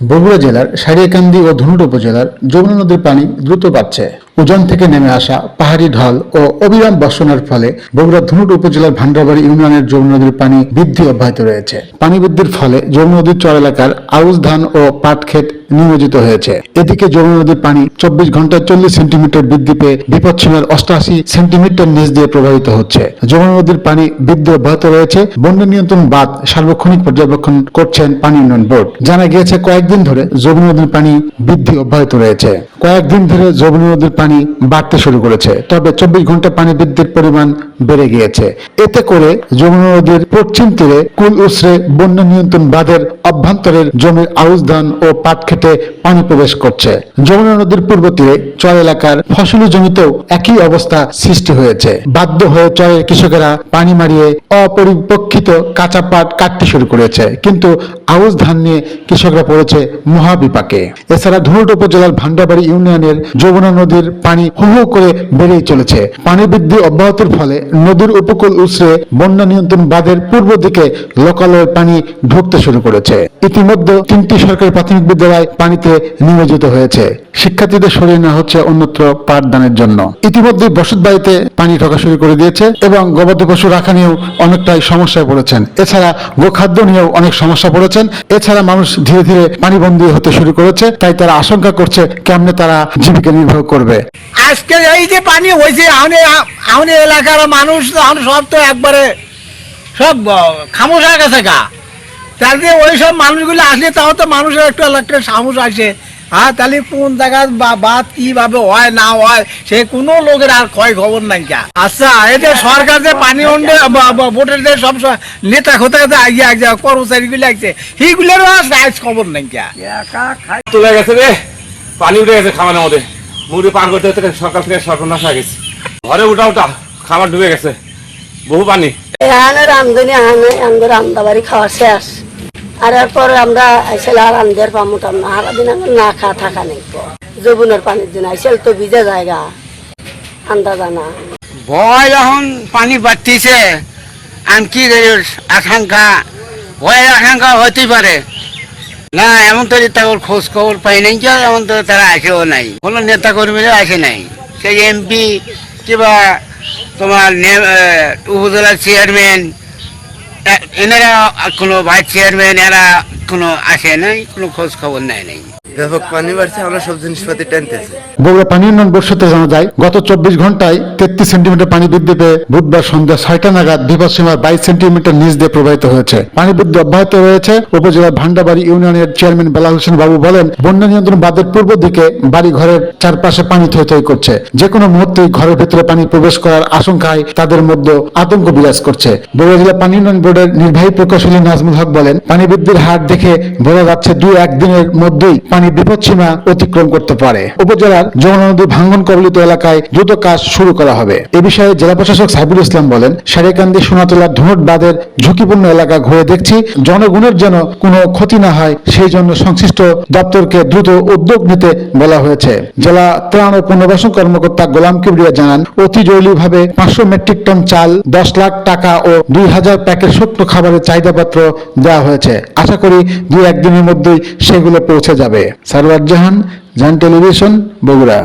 বগুড়া জেলার সারিয়াকান্দি ও ধনুট উপজেলার যমুনা নদীর পানি দ্রুত বাড়ছে। উজান থেকে নেমে আসা পাহাড়ি ঢল ও অবিরাম বর্ষণের ফলে বগুড়া ধুনুট উপজেলার ভান্ডারবাড়ি ইউনিয়নের যমুনা নদীর পানি বৃদ্ধি অব্যাহত রয়েছে। পানি বৃদ্ধির ফলে যমুনা নদীর চর এলাকার আউশ ধান ও পাট ক্ষেত নিয়োজিত হয়েছে। এদিকে যমুনা নদীর পানি চব্বিশ ঘন্টায় চল্লিশ সেন্টিমিটার বৃদ্ধি পেয়ে বিপদসীমার অষ্টআশি সেন্টিমিটার নিচ দিয়ে প্রবাহিত হচ্ছে। যমুনা নদীর পানি বৃদ্ধি অব্যাহত রয়েছে। বন্যা নিয়ন্ত্রণ বাদ সার্বক্ষণিক পর্যবেক্ষণ করছেন পানি উন্নয়ন বোর্ড। জানা গিয়েছে, কয়েকদিন ধরে যমুনা নদীর পানি বৃদ্ধি অব্যাহত রয়েছে। কয়েকদিন ধরে যমুনা নদীর পানি বাড়তে শুরু করেছে। তবে চব্বিশ ঘণ্টা পানি বৃদ্ধির পরিমাণ বেড়ে গিয়েছে। এতে করে যমুনা নদীর পশ্চিম তীরে কুল উসরে বন্যা নিয়ন্ত্রণ বাঁধের অভ্যন্তরের জমির আউশ ধান ও পাট খেতে পানি প্রবেশ করছে। যমুনা নদীর পূর্ব তীরে চর এলাকার ফসলি জমিতেও একই অবস্থা সৃষ্টি হয়েছে। বাধ্য হয়ে চরের কৃষকেরা পানি মারিয়ে অপরিপক্ষিত কাঁচা পাট কাটতে শুরু করেছে। কিন্তু আউশ ধান নিয়ে কৃষকরা পড়েছে মহাবিপাকে। এছাড়া ধুরুট উপজেলার ভান্ডাবাড়ি ইউনিয়নের যমুনা নদীর পানি হু হু করে বেড়েই চলেছে। পানি বৃদ্ধি অব্যাহতির ফলে নদীর উপকূল উসরে বন্যা নিয়ন্ত্রণ বাঁধের পূর্ব দিকে লোকালয়ের পানি ঢুকতে শুরু করেছে। ইতিমধ্যে তিনটি সরকারি প্রাথমিক বিদ্যালয় পানিতে নিয়োজিত হয়েছে। শিক্ষার্থীদের সরিয়ে নেওয়া হচ্ছে অন্যত্র পাঠদানের জন্য। ইতিমধ্যে বসত বাড়িতে পানি ঢোকা শুরু করে দিয়েছে এবং গবাদি পশু রাখা নিয়েও অনেকটাই সমস্যায় পড়েছেন। এছাড়া গোখাদ্য নিয়েও অনেক সমস্যা পড়েছেন। এছাড়া মানুষ ধীরে ধীরে পানিবন্দী হতে শুরু করেছে, তাই তারা আশঙ্কা করছে কেমনে তারা জীবিকা নির্বাহ করবে। আজকে এই যে পানি হয়েছে আমাদের এলাকার মানুষ সব তো একবারে সব খামোশ গেছে গা। তাহলে ওই সব মানুষগুলো আসলে তাও তো মানুষের একটু একটা সাহস আসে। হ্যাঁ তাহলে কোন জায়গায় বা বাদ কীভাবে হয় না হয় সে কোনো লোকের আর ক্ষয় খবর নাই কা। আচ্ছা এই যে সরকার যে পানি উন্ডে ভোটের যে সব নেতা খোতা যে আগে আগে কর্মচারীগুলো আসছে সেইগুলোরও আর আজ খবর নাই কা। তুলে গেছে রে পানি উঠে গেছে খামারের মধ্যে। মুড়ি পার করতে করতে সকাল থেকে সর্বনাশ হয়ে গেছে। ঘরে উঠা উঠা খাবার ডুবে গেছে বহু পানি। রান্ধনি আনে আমাদের রান্না খাওয়া শেষ। আর এরপরে আমরা আইসেল আর রান্ধার পামু টাম না, সারাদিন আমার না খা থাকা নেই যবুনের পানির দিন আইসেল তো ভিজে জায়গা আন্দা জানা ভয় যখন পানি বাড়তিছে। আনকি আশঙ্কা ভয়ের আশঙ্কা হতেই পারে। না, এমন তো তাদের খোঁজ খবর পাই নাই কি আর এমন তো তারা আসেও নাই। কোনো নেতা কর্মীরা আসে নাই। সেই এমপি কিংবা তোমার নে- উপজেলার চেয়ারম্যান এনারা কোনো ভাইস চেয়ারম্যান এরা কোনো আসে নাই কোনো খোঁজ খবর নেয় নাই। পানি পূর্ব দিকে বাড়ি ঘরের চারপাশে পানি থই করছে। যে কোনো মুহূর্তেই ঘরের ভিতরে পানি প্রবেশ করার আশঙ্কায় তাদের মধ্যে আতঙ্ক বিরাজ করছে। বগুড়া জেলা পানি উন্নয়ন বোর্ডের নির্বাহী প্রকৌশলী নাজমুল হক বলেন, পানি বৃদ্ধির হার দেখে বোঝা যাচ্ছে দুই একদিনের মধ্যেই পানি বিপদসীমা অতিক্রম করতে পারে। উপজেলার যমুনা নদী ভাঙ্গন কবলিত এলাকায় দ্রুত কাজ শুরু করা হবে। এ বিষয়ে জেলা প্রশাসক সাইবুল ইসলাম বলেন, সারেকান্দি, সোনাতলা ধুনট বাঁধের ঝুঁকিপূর্ণ এলাকা ঘুরে দেখছি, জনগণের যেন কোনো ক্ষতি না হয়, সেই জন্য সংশ্লিষ্ট দপ্তরকে দ্রুত উদ্যোগ নিতে বলা হয়েছে। জেলা ত্রাণ ও পুনর্বাসন কর্মকর্তা গোলাম কিবরিয়া জানান, অতি জরুরিভাবে পাঁচশো মেট্রিক টন চাল, দশ লাখ টাকা ও দুই হাজার প্যাকেট শুকনো খাবারের চাহিদাপত্র দেওয়া হয়েছে। আশা করি দুই একদিনের মধ্যেই সেগুলো পৌঁছে যাবে। সারওয়ার জাহান জান টেলিভিশন বগুড়া।